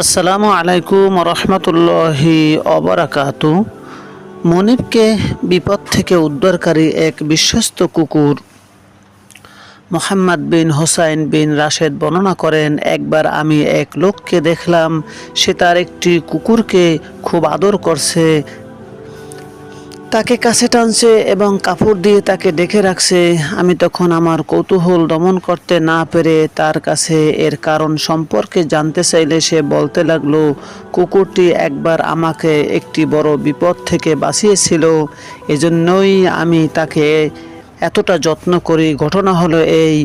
আসসালামু আলাইকুম রহমতুল্লাহি অবরাকাতু। মনিবকে বিপদ থেকে উদ্ধারকারী এক বিশ্বস্ত কুকুর মোহাম্মদ বিন হোসাইন বিন রাশেদ বর্ণনা করেন, একবার আমি এক লোককে দেখলাম, সে তার একটি কুকুরকে খুব আদর করছে তাকে কাছে টানছে এবং কাপড় দিয়ে তাকে ডেকে রাখছে। আমি তখন আমার কৌতূহল দমন করতে না পেরে তার কাছে এর কারণ সম্পর্কে জানতে চাইলে সে বলতে লাগল, কুকুরটি একবার আমাকে একটি বড় বিপদ থেকে বাঁচিয়েছিল। এজন্যই আমি তাকে এতটা যত্ন করি। ঘটনা হলো এই,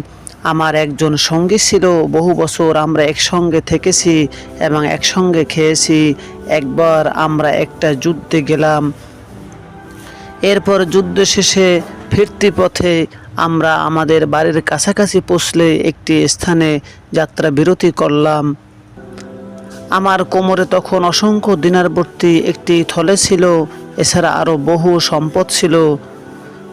আমার একজন সঙ্গী ছিল। বহু বছর আমরা একসঙ্গে থেকেছি এবং একসঙ্গে খেয়েছি। একবার আমরা একটা যুদ্ধে গেলাম। এরপর যুদ্ধ শেষে ফিরতি পথে আমরা আমাদের বাড়ির কাছাকাছি পৌঁছলে একটি স্থানে যাত্রা বিরতি করলাম। আমার কোমরে তখন অসংখ্য দিনারবর্তী একটি থলে ছিল, এছাড়া আরও বহু সম্পদ ছিল,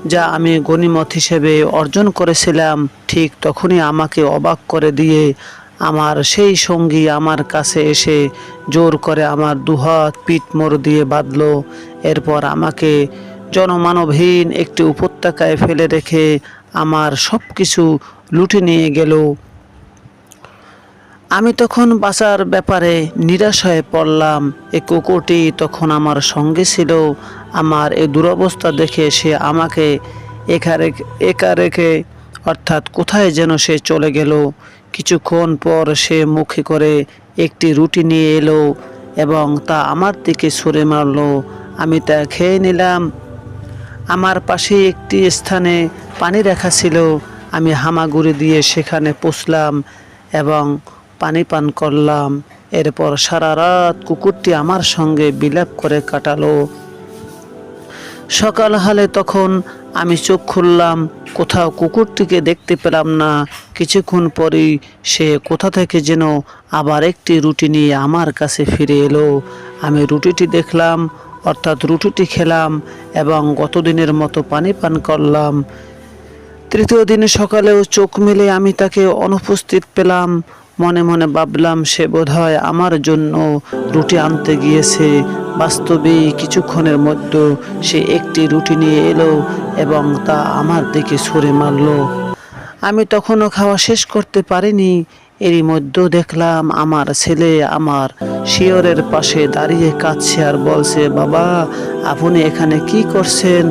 যা আমি গণিমত হিসেবে অর্জন করেছিলাম। ঠিক তখনই আমাকে অবাক করে দিয়ে আমার সেই সঙ্গী আমার কাছে এসে জোর করে আমার দুহাত পিঠ মোড় দিয়ে বাঁধল। এরপর আমাকে জনমানবহীন একটি উপত্যকায় ফেলে রেখে আমার সব কিছু লুটে নিয়ে গেল। আমি তখন বাঁচার ব্যাপারে নিরাশ হয়ে পড়লাম। এই কুকুরটি তখন আমার সঙ্গে ছিল। আমার এই দুরবস্থা দেখে সে আমাকে একা একা রেখে অর্থাৎ কোথায় যেন সে চলে গেল। কিছুক্ষণ পর সে মুখে করে একটি রুটি নিয়ে এলো এবং তা আমার দিকে সরে মারলো। আমি তা খেয়ে নিলাম। আমার পাশে একটি স্থানে পানি রাখা ছিল। আমি হামাগুড়ি দিয়ে সেখানে পৌঁছলাম এবং পানি পান করলাম। এরপর সারা রাত কুকুরটি আমার সঙ্গে বিলাপ করে কাটালো। সকাল হলে তখন আমি চোখ খুললাম, কোথাও কুকুরটিকে দেখতে পেলাম না। কিছুক্ষণ পরেই সে কোথা থেকে যেন আবার একটি রুটি নিয়ে আমার কাছে ফিরে এলো। আমি রুটিটি দেখলাম অর্থাৎ রুটিটি খেলাম এবং গতদিনের মতো পানি পান করলাম। তৃতীয় দিন সকালেও চোখ মেলে আমি তাকে অনুপস্থিত পেলাম। মনে মনে ভাবলাম সে বোধহয় আমার জন্য রুটি আনতে গিয়েছে। বাস্তবে কিছুক্ষণের মধ্যে সে একটি রুটি নিয়ে এলো এবং তা আমার দিকে ছুঁড়ে মারল। আমি তখনও খাওয়া শেষ করতে পারিনি। এরই মধ্যে দেখলাম আমার ছেলে আমার শিয়রের পাশে দাঁড়িয়ে কাঁদছে আর বলছে, বাবা, আপনি এখানে কি করছেন?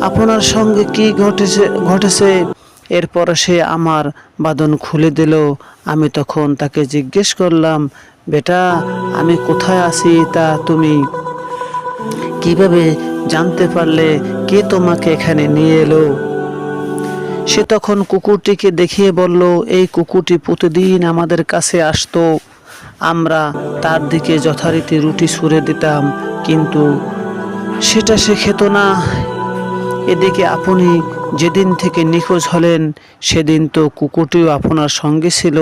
আপনার সঙ্গে কি ঘটেছে ঘটেছে? এরপর সে আমার বাদন খুলে দিল। আমি তখন তাকে জিজ্ঞেস করলাম, বেটা, আমি কোথায় আছি? তা তুমি কীভাবে জানতে পারলে? কে তোমাকে এখানে নিয়ে এলো? সে তখন কুকুরটিকে দেখিয়ে বলল, এই কুকুরটি প্রতিদিন আমাদের কাছে আসতো। আমরা তার দিকে যথারীতি রুটি ছুঁড়ে দিতাম, কিন্তু সেটা সে খেত না। এদিকে আপনি যেদিন থেকে নিখোঁজ হলেন, সেদিন তো কুকুরটিও আপনার সঙ্গে ছিল।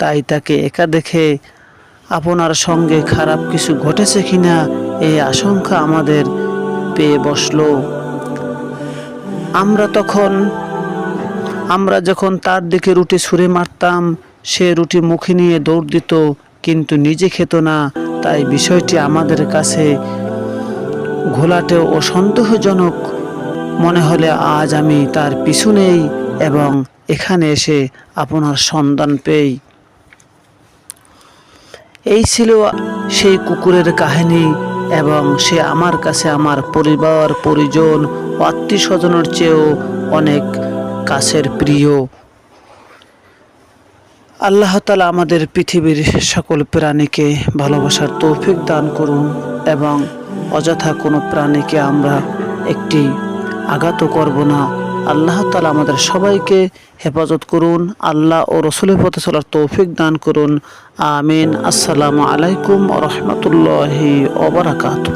তাই তাকে একা দেখে আপনার সঙ্গে খারাপ কিছু ঘটেছে কিনা, এই আশঙ্কা আমাদের পেয়ে বসল। আমরা তখন আমরা যখন তার দিকে রুটি ছুঁড়ে মারতাম, সে রুটি মুখে নিয়ে দৌড় দিত, কিন্তু নিজে খেত না। তাই বিষয়টি আমাদের কাছে ঘোলাটে ও সন্দেহজনক মনে হলে আজ আমি তার পিছু নেই এবং এখানে এসে আপনার সন্ধান পেই। এই ছিল সেই কুকুরের কাহিনী এবং সে আমার কাছে আমার পরিবার, পরিজন আত্মীয় স্বজনের চেয়েও অনেক কাছের প্রিয়। আল্লাহ তালা আমাদের পৃথিবীর সকল প্রাণীকে ভালোবাসার তৌফিক দান করুন এবং অযথা কোনো প্রাণীকে আমরা একটি আঘাতও করব না। আল্লাহ তালা আমাদের সবাইকে হেফাজত করুন, আল্লাহ ও রসুলের পথে চলার তৌফিক দান করুন। আমিন। আসসালামু আলাইকুম রহমতুল্লাহি ওবরাকাতু